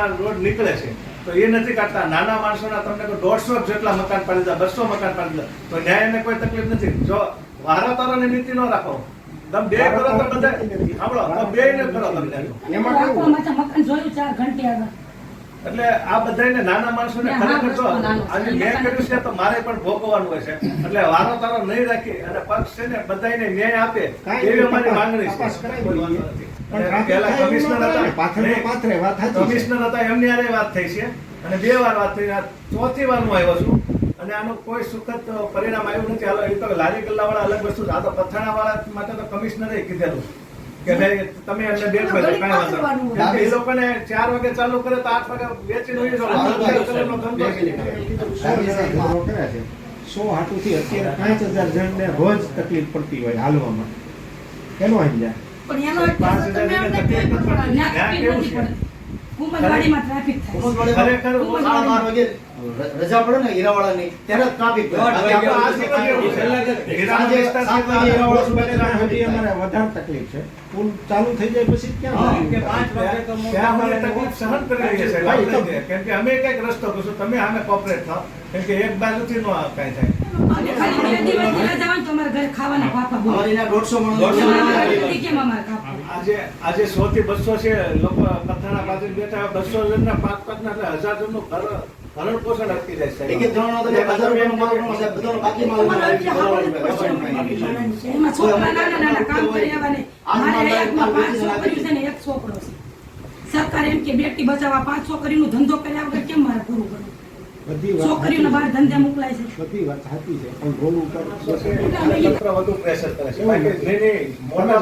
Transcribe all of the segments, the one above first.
માણસોના રોડ નીકળે છે તો એ નથી કાઢતા. નાના માણસોના તમને દોઢસો જેટલા મકાન પાડી દીધા બસો મકાન પાડી દીધા. તો ન્યાય એને કોઈ તકલીફ નથી. જો વારાતારોની નીતિ ન રાખો. તમે બે કરો તો બધા સાંભળો તો બે ને કરો તમે એમાં મકાન જોયું ચાર ઘંટી આગળ એટલે આ બધાને નાના માણસોને ખરેખર જો આજે મેં કર્યું છે તો મારે પણ ભોગવવાનું હોય છે. એટલે વારો તારો નહીં રાખી અને પક્ષ છે ને બધાને ન્યાય આપે એવી અમારી માંગણી છે. કમિશનર હતા. વાત કમિશનર હતા એમની હારે વાત થઈ છે. અને બે વાર વાત થઈ ચોથી વાર હું આવ્યો છું. અને આનું કોઈ સુખદ પરિણામ આવ્યું નથી. હાલો એ તો લારી ગલ્લા વાળા અલગ વસ્તુ આ તો પથાણા વાળા માટે તો કમિશનરે કીધેલું કે ભાઈ તમે એમને બે જ કાંઈ વાંધો નહીં. એ લોકોને ચાર વાગે ચાલુ કરે તો આઠ વાગે વેચીને ઉઈ જવાનું. ધંધો કલરનો ધંધો છે. સો જણા ઘરો કર્યા છે સો હાટુથી અત્યારે પાંચ હજાર જણને રોજ તકલીફ પડતી હોય હાલવામાં કેનો સમજ્યા પણ એનો એક પાંચ હજાર તકલીફ નથી. પડતી. કુંભલવાડીમાં ટ્રાફિક થાય. ખરેખર સાડા બાર વાગે રજા પડે ને હીરાવાળાની ત્યારે ટ્રાફિક છે? છે, અમારે વધારે તકલીફ છે પુલ ચાલુ થઈ જાય પછી ક્યાં કે તકલીફ સહન કરી રહી લઈએ. કેમ કે અમે કંઈક રસ્તો કરશું તમે આને કોપરેટ થાવ. કેમ કે એક બાજુથી નો કાંઈ થાય. ને? આજે આજે સો થી બસો છે લોકો પથાણા પાસે બેઠા બસો જણના પાંચ પાંચ ના એટલે હજાર જણનું ભરણ ભરણ પોષણ અટકી જાય છે એક એક જણાનો તો હજાર રૂપિયાનો માલ ગણો સાહેબ, બધાનો બાકી માલ ગણો. અમારા એટલે બરાબર, ખાવાનું જ બરાબર. પડશે. એમાં છોકરા નાના નાના કામ કરી આવવાને. મારે એકમાં પાંચ છોકરીઓ છે ને એક છોકરો છે સરકાર એમ કે બેટી બચાવવા પાંચ છોકરીનો ધંધો કર્યા વગર કેમ મારે પૂરું કરવું છોકરીઓને બહાર ધંધે મોકલાય છે. બધી વાત સાચી છે. પણ રોડ ઉપર તંત્ર વધુ પ્રેશર કરે છે. બાકી નહીં, નહીં, મોટા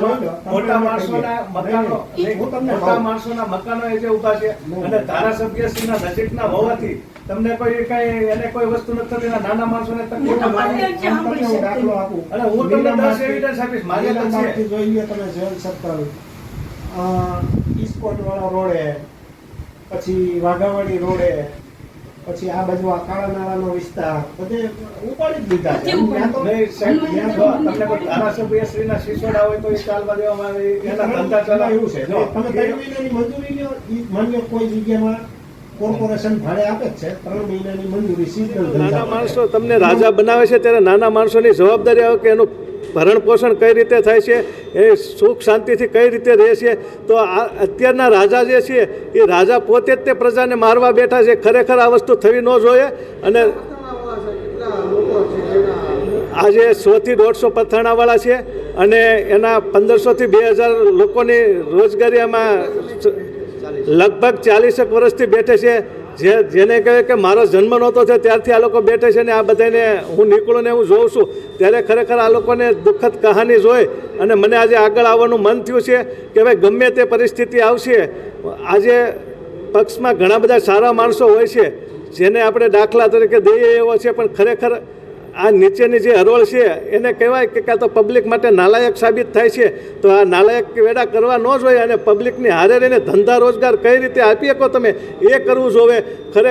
મોટા માણસોના મકાનો તમને મોટા માણસોના મકાનો એ જે ઊભા છે અને ધારાસભ્યશ્રીના નજીકના હોવાથી તમને કોઈ કઈ એને કોઈ વસ્તુ નથી થતી નાના માણસોને તકલીફ હું દાખલો આપું. અને હું તમને દસ evidence આપીશ. મારી આગળ જોઈ લ્યો તમે જૈન સર્કલ અ, ઇસ્કોટ વાળા રોડે પછી વાઘાવાડી રોડે પછી આ બાજુ આ કાળા નાળાનો વિસ્તાર બધે ઉપાડી જ લીધા છે. ધારાસભ્યશ્રીના શિશોડા હોય તો એ ચાલવા દેવામાં આવે એના ધંધા છે. તમે ત્રણ મહિનાની મજૂરી લ્યો ઈ કોઈ જગ્યામાં કોર્પોરેશન ભાડે આપે છે. ત્રણ મહિનાની મંજૂરી સીઝનલ નાના માણસો તમને રાજા બનાવે છે ત્યારે નાના માણસોની જવાબદારી આવે કે એનું ભરણ પોષણ કઈ રીતે થાય છે, એ સુખ શાંતિથી કઈ રીતે રહે છે, તો આ અત્યારના રાજા જે છે, એ રાજા પોતે જ તે પ્રજાને મારવા બેઠા છે. ખરેખર આ વસ્તુ થવી ન જોઈએ અને આજે સોથી દોઢસો પથાણાવાળા છે અને એના પંદરસોથી બે હજાર લોકોની રોજગારી આમાં લગભગ ચાલીસેક વર્ષથી બેઠે છે. જે જેને કહે કે મારો જન્મ નહોતો છે ત્યારથી આ લોકો બેઠે છે ને આ બધાને હું નીકળું ને હું જોઉં છું. ત્યારે ખરેખર આ લોકોને દુઃખદ કહાની જોઈ અને મને આજે આગળ આવવાનું મન થયું છે કે ભાઈ ગમે તે પરિસ્થિતિ આવશે, આજે પક્ષમાં ઘણા બધા સારા માણસો હોય છે, જેને આપણે દાખલા તરીકે દઈએ એવો છે, પણ ખરેખર આ નીચેની જે હરોળ છે, એને કહેવાય કે કાં તો પબ્લિક માટે નાલાયક સાબિત થાય છે. તો આ નાલાયક વેડા કરવા ન જોઈએ અને પબ્લિકની હારે રહીને ધંધા રોજગાર કઈ રીતે આપી શકો તમે? એ કરવું જોવે ખરેખર